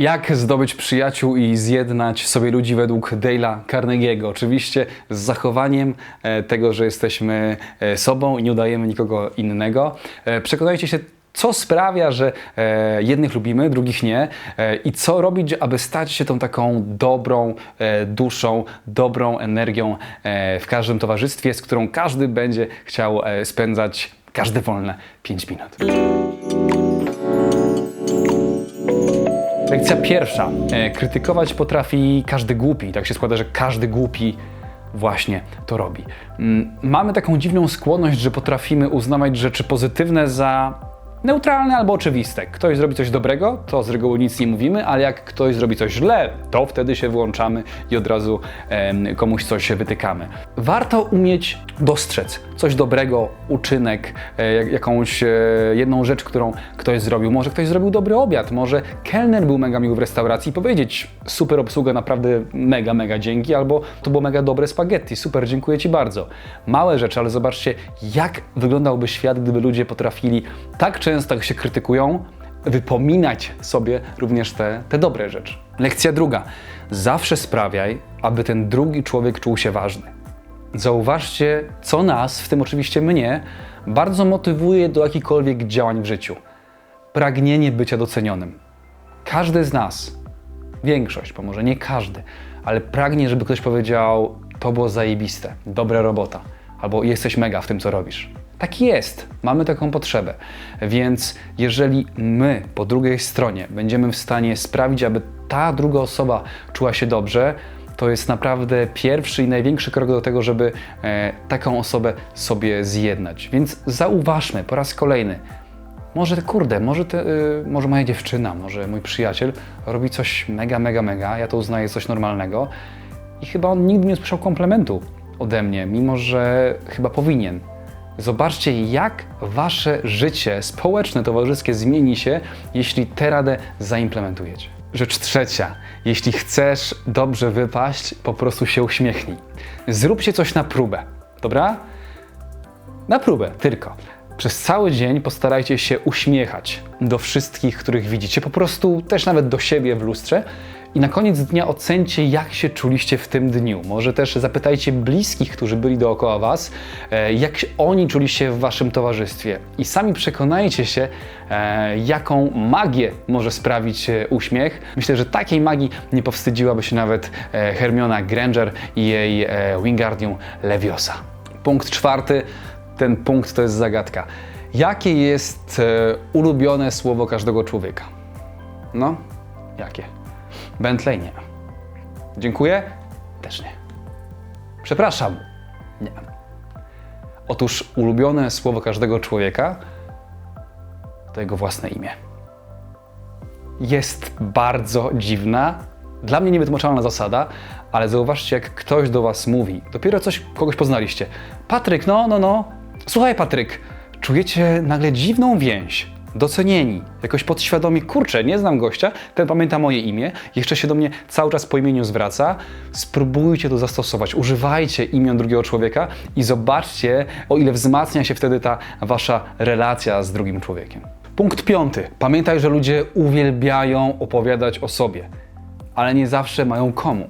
Jak zdobyć przyjaciół i zjednać sobie ludzi według Dale'a Carnegie'ego? Oczywiście z zachowaniem e, tego, że jesteśmy e, sobą i nie udajemy nikogo innego. E, Przekonajcie się, co sprawia, że jednych lubimy, drugich nie i co robić, aby stać się tą taką dobrą duszą, dobrą energią w każdym towarzystwie, z którą każdy będzie chciał spędzać każde wolne 5 minut. Lekcja pierwsza. E, krytykować potrafi każdy głupi. Tak się składa, że każdy głupi właśnie to robi. Mm, Mamy taką dziwną skłonność, że potrafimy uznawać rzeczy pozytywne za neutralne albo oczywiste. Ktoś zrobi coś dobrego, to z reguły nic nie mówimy, ale jak ktoś zrobi coś źle, to wtedy się wyłączamy i od razu komuś coś wytykamy. Warto umieć dostrzec coś dobrego, uczynek, e, jak- jakąś e, jedną rzecz, którą ktoś zrobił. Może ktoś zrobił dobry obiad, może kelner był mega miły w restauracji i powiedzieć super obsługa, naprawdę mega, mega dzięki, albo to było mega dobre spaghetti, super, dziękuję Ci bardzo. Małe rzeczy, ale zobaczcie, jak wyglądałby świat, gdyby ludzie potrafili tak często, jak się krytykują, wypominać sobie również te, te dobre rzeczy. Lekcja druga. Zawsze sprawiaj, aby ten drugi człowiek czuł się ważny. Zauważcie, co nas, w tym oczywiście mnie, bardzo motywuje do jakichkolwiek działań w życiu. Pragnienie bycia docenionym. Każdy z nas, większość, bo może nie każdy, ale pragnie, żeby ktoś powiedział: To było zajebiste, dobra robota, albo jesteś mega w tym, co robisz. Tak jest, mamy taką potrzebę. Więc jeżeli my po drugiej stronie będziemy w stanie sprawić, aby ta druga osoba czuła się dobrze, to jest naprawdę pierwszy i największy krok do tego, żeby e, taką osobę sobie zjednać. Więc zauważmy po raz kolejny, może kurde, może, te, y, może moja dziewczyna, może mój przyjaciel robi coś mega, mega, mega, ja to uznaję coś normalnego i chyba on nigdy nie słyszał komplementu ode mnie, mimo że chyba powinien. Zobaczcie, jak wasze życie społeczne, towarzyskie zmieni się, jeśli tę radę zaimplementujecie. Rzecz trzecia. Jeśli chcesz dobrze wypaść, po prostu się uśmiechnij. Zróbcie coś na próbę, dobra? Na próbę, tylko. Przez cały dzień postarajcie się uśmiechać do wszystkich, których widzicie, po prostu też nawet do siebie w lustrze. I na koniec dnia ocencie, jak się czuliście w tym dniu. Może też zapytajcie bliskich, którzy byli dookoła Was, e, jak oni czuli się w Waszym towarzystwie. I sami przekonajcie się, e, jaką magię może sprawić e, uśmiech. Myślę, że takiej magii nie powstydziłaby się nawet Hermiona Granger i jej Wingardium Leviosa. Punkt czwarty. Ten punkt to jest zagadka. Jakie jest e, ulubione słowo każdego człowieka? No, jakie? Bentley nie. Dziękuję? Też nie. Przepraszam? Nie. Otóż ulubione słowo każdego człowieka to jego własne imię. Jest bardzo dziwna, dla mnie niewytłumaczalna zasada, ale zauważcie, jak ktoś do Was mówi, dopiero coś kogoś poznaliście. Patryk, no, no, no. Słuchaj, Patryk, czujecie nagle dziwną więź. Docenieni, jakoś podświadomie, kurczę, nie znam gościa, ten pamięta moje imię, jeszcze się do mnie cały czas po imieniu zwraca. Spróbujcie to zastosować, używajcie imion drugiego człowieka i zobaczcie, o ile wzmacnia się wtedy ta wasza relacja z drugim człowiekiem. Punkt piąty. Pamiętaj, że ludzie uwielbiają opowiadać o sobie, ale nie zawsze mają komu.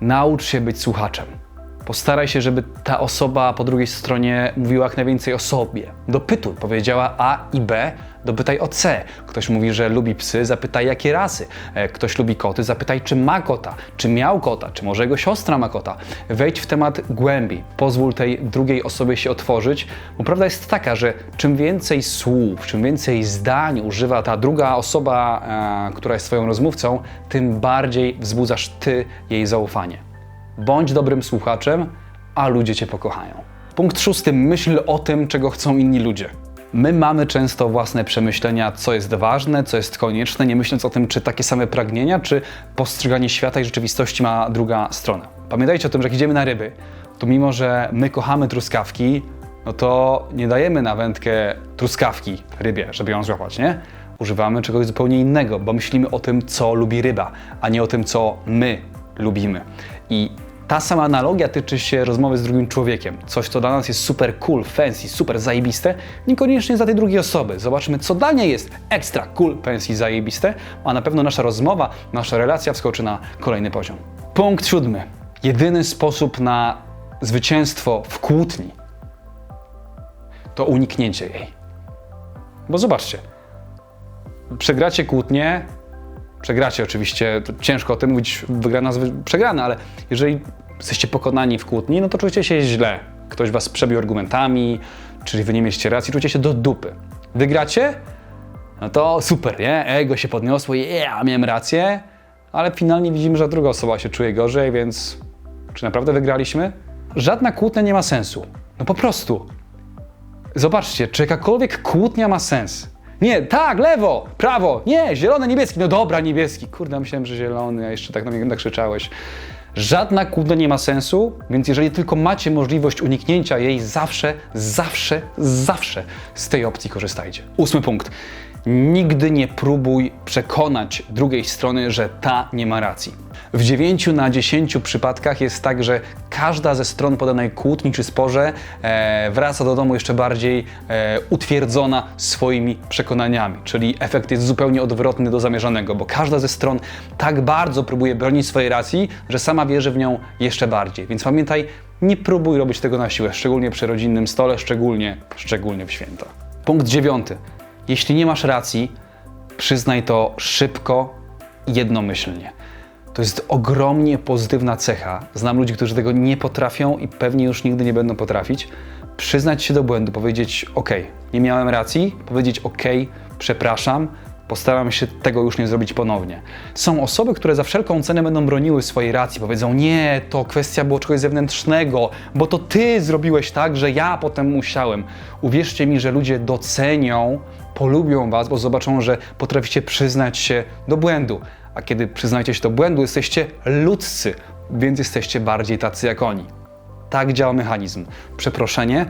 Naucz się być słuchaczem. Postaraj się, żeby ta osoba po drugiej stronie mówiła jak najwięcej o sobie. Dopytuj, powiedziała A i B, dopytaj o C. Ktoś mówi, że lubi psy, zapytaj jakie rasy. E, Ktoś lubi koty, zapytaj czy ma kota, czy miał kota, czy może jego siostra ma kota. Wejdź w temat głębiej, pozwól tej drugiej osobie się otworzyć, bo prawda jest taka, że czym więcej słów, czym więcej zdań używa ta druga osoba, e, która jest twoją rozmówcą, tym bardziej wzbudzasz ty jej zaufanie. Bądź dobrym słuchaczem, a ludzie cię pokochają. Punkt szósty. Myśl o tym, czego chcą inni ludzie. My mamy często własne przemyślenia, co jest ważne, co jest konieczne, nie myśląc o tym, czy takie same pragnienia, czy postrzeganie świata i rzeczywistości ma druga strona. Pamiętajcie o tym, że jak idziemy na ryby, to mimo, że my kochamy truskawki, no to nie dajemy na wędkę truskawki rybie, żeby ją złapać, nie? Używamy czegoś zupełnie innego, bo myślimy o tym, co lubi ryba, a nie o tym, co my lubimy. I Ta sama analogia tyczy się rozmowy z drugim człowiekiem. Coś, co dla nas jest super cool, fancy, super zajebiste, niekoniecznie dla tej drugiej osoby. Zobaczmy, co dla niej jest ekstra cool, fancy, zajebiste, a na pewno nasza rozmowa, nasza relacja wskoczy na kolejny poziom. Punkt siódmy. Jedyny sposób na zwycięstwo w kłótni to uniknięcie jej. Bo zobaczcie, przegracie kłótnię, przegracie oczywiście, ciężko o tym mówić, wygrana, przegrana, ale jeżeli jesteście pokonani w kłótni, no to czujecie się źle. Ktoś was przebił argumentami, czyli wy nie mieliście racji, czujecie się do dupy. Wygracie? No to super, nie? Ego się podniosło, yeah, miałem rację, ale finalnie widzimy, że druga osoba się czuje gorzej, więc czy naprawdę wygraliśmy? Żadna kłótnia nie ma sensu. No po prostu. Zobaczcie, czy jakakolwiek kłótnia ma sens. Nie, tak, lewo, prawo, nie, zielony, niebieski, no dobra, niebieski. Kurde, myślałem, że zielony, a jeszcze tak na mnie nakrzyczałeś. Żadna kłótnia nie ma sensu, więc jeżeli tylko macie możliwość uniknięcia jej, zawsze, zawsze, zawsze z tej opcji korzystajcie. Ósmy punkt. Nigdy nie próbuj przekonać drugiej strony, że ta nie ma racji. W 9 na 10 przypadkach jest tak, że każda ze stron podanej kłótni czy sporze e, wraca do domu jeszcze bardziej e, utwierdzona swoimi przekonaniami, czyli efekt jest zupełnie odwrotny do zamierzonego, bo każda ze stron tak bardzo próbuje bronić swojej racji, że sama wierzy w nią jeszcze bardziej. Więc pamiętaj, nie próbuj robić tego na siłę, szczególnie przy rodzinnym stole, szczególnie, szczególnie w święta. Punkt dziewiąty. Jeśli nie masz racji, przyznaj to szybko jednomyślnie. To jest ogromnie pozytywna cecha. Znam ludzi, którzy tego nie potrafią i pewnie już nigdy nie będą potrafić. Przyznać się do błędu, powiedzieć: OK, nie miałem racji, powiedzieć: OK, przepraszam, postaram się tego już nie zrobić ponownie. Są osoby, które za wszelką cenę będą broniły swojej racji, powiedzą: Nie, to kwestia było czegoś zewnętrznego, bo to ty zrobiłeś tak, że ja potem musiałem. Uwierzcie mi, że ludzie docenią, polubią was, bo zobaczą, że potraficie przyznać się do błędu. A kiedy przyznajecie się do błędu, jesteście ludzcy, więc jesteście bardziej tacy jak oni. Tak działa mechanizm. Przeproszenie,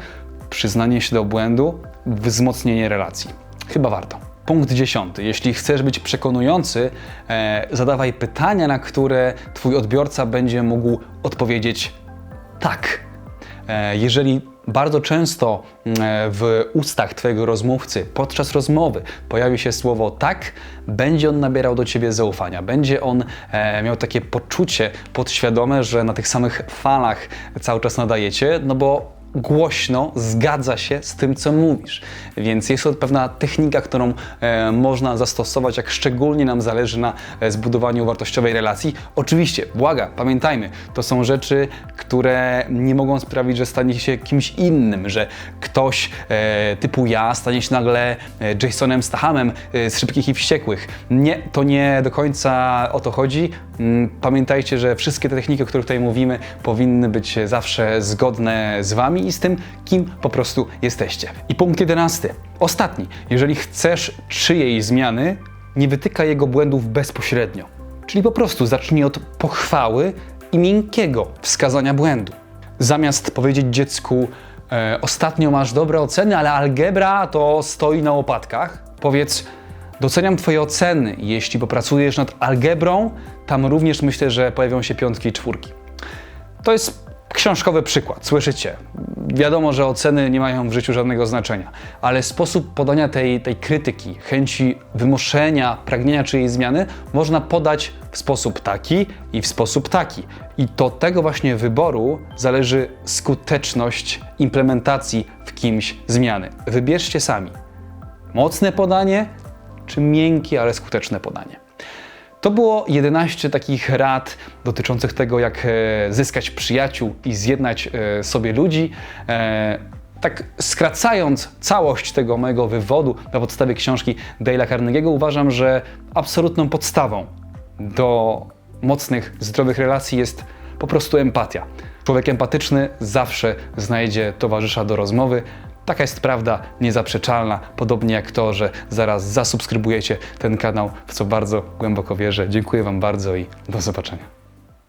przyznanie się do błędu, wzmocnienie relacji. Chyba warto. Punkt dziesiąty. Jeśli chcesz być przekonujący, e, zadawaj pytania, na które Twój odbiorca będzie mógł odpowiedzieć tak. E, jeżeli bardzo często e, w ustach Twojego rozmówcy podczas rozmowy pojawi się słowo tak, będzie on nabierał do Ciebie zaufania. Będzie on e, miał takie poczucie podświadome, że na tych samych falach cały czas nadajecie, no bo głośno zgadza się z tym, co mówisz. Więc jest to pewna technika, którą e, można zastosować, jak szczególnie nam zależy na e, zbudowaniu wartościowej relacji. Oczywiście, błaga, pamiętajmy, to są rzeczy, które nie mogą sprawić, że stanie się kimś innym, że ktoś e, typu ja stanie się nagle e, Jasonem Stahamem e, z Szybkich i Wściekłych. Nie, to nie do końca o to chodzi. Mm, Pamiętajcie, że wszystkie te techniki, o których tutaj mówimy, powinny być zawsze zgodne z Wami i z tym, kim po prostu jesteście. I punkt jedenasty. Ostatni. Jeżeli chcesz czyjej zmiany, nie wytykaj jego błędów bezpośrednio. Czyli po prostu zacznij od pochwały i miękkiego wskazania błędu. Zamiast powiedzieć dziecku, e, ostatnio masz dobre oceny, ale algebra to stoi na łopatkach, powiedz, doceniam Twoje oceny. Jeśli popracujesz nad algebrą, tam również myślę, że pojawią się piątki i czwórki. To jest książkowy przykład, słyszycie? Wiadomo, że oceny nie mają w życiu żadnego znaczenia, ale sposób podania tej, tej krytyki, chęci wymuszenia, pragnienia czyjejś zmiany można podać w sposób taki i w sposób taki. I to tego właśnie wyboru zależy skuteczność implementacji w kimś zmiany. Wybierzcie sami. Mocne podanie czy miękkie, ale skuteczne podanie. To było 11 takich rad dotyczących tego, jak e, zyskać przyjaciół i zjednać e, sobie ludzi. E, Tak skracając całość tego mojego wywodu na podstawie książki Dale'a Carnegie'ego, uważam, że absolutną podstawą do mocnych, zdrowych relacji jest po prostu empatia. Człowiek empatyczny zawsze znajdzie towarzysza do rozmowy. Taka jest prawda niezaprzeczalna, podobnie jak to, że zaraz zasubskrybujecie ten kanał, w co bardzo głęboko wierzę. Dziękuję Wam bardzo i do zobaczenia.